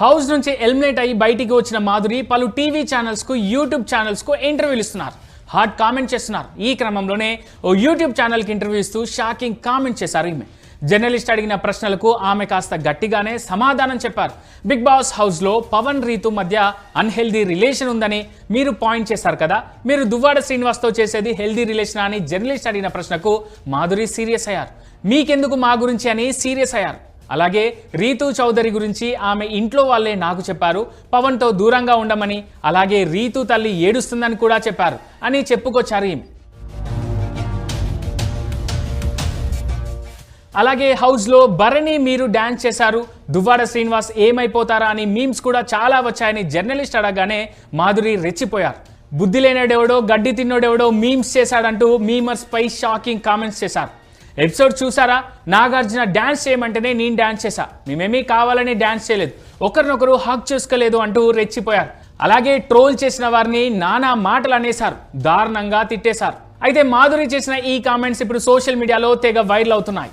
House నుంచి eliminate అయ్యి బయటికి వచ్చిన మాధురి పలు టీవీ ఛానల్స్కు యూట్యూబ్ ఛానల్స్కు ఇంటర్వ్యూలు ఇస్తున్నారు. హాట్ కామెంట్ చేస్తున్నారు. ఈ క్రమంలోనే ఓ యూట్యూబ్ ఛానల్కి ఇంటర్వ్యూ ఇస్తూ షాకింగ్ కామెంట్ చేశారు ఈమె. జర్నలిస్ట్ అడిగిన ప్రశ్నలకు ఆమె కాస్త గట్టిగానే సమాధానం చెప్పారు. బిగ్ బాస్ హౌస్లో పవన్ రీతు మధ్య అన్హెల్దీ రిలేషన్ ఉందని మీరు పాయింట్ చేశారు కదా? మీరు దువ్వాడ శ్రీనివాస్తో చేసేది హెల్దీ రిలేషన్ అని జర్నలిస్ట్ అడిగిన ప్రశ్నకు మాధురి సీరియస్ అయ్యారు. మీకెందుకు మా గురించి అని సీరియస్ అయ్యారు. అలాగే రీతు చౌదరి గురించి ఆమె ఇంట్లో వాళ్ళే నాకు చెప్పారు. పవన్తో దూరంగా ఉండమని అలాగే రీతు తల్లి ఏడుస్తుందని కూడా చెప్పారు అని చెప్పుకొచ్చారు ఈమె. అలాగే హౌస్లో భరణి మీరు డ్యాన్స్ చేశారు. దువ్వాడ శ్రీనివాస్ ఏమైపోతారా అని మీమ్స్ కూడా చాలా వచ్చాయని జర్నలిస్ట్ అడగగానే మాధురి రెచ్చిపోయారు. బుద్ధి లేనోడెవడో గడ్డి తిన్నోడెవడో మీమ్స్ చేశాడంటూ మీమర్స్ పై షాకింగ్ కామెంట్స్ చేశారు. ఎపిసోడ్ చూసారా? నాగార్జున డ్యాన్స్ చేయమంటేనే నేను డ్యాన్స్ చేశా. మేమేమీ కావాలని డ్యాన్స్ చేయలేదు. ఒకరినొకరు హక్ చేసుకోలేదు అంటూ రెచ్చిపోయారు. అలాగే ట్రోల్ చేసిన వారిని నానా మాటలు అనేశారు. దారుణంగా తిట్టేశారు. అయితే మాధురి చేసిన ఈ కామెంట్స్ ఇప్పుడు సోషల్ మీడియాలో తెగ వైరల్ అవుతున్నాయి.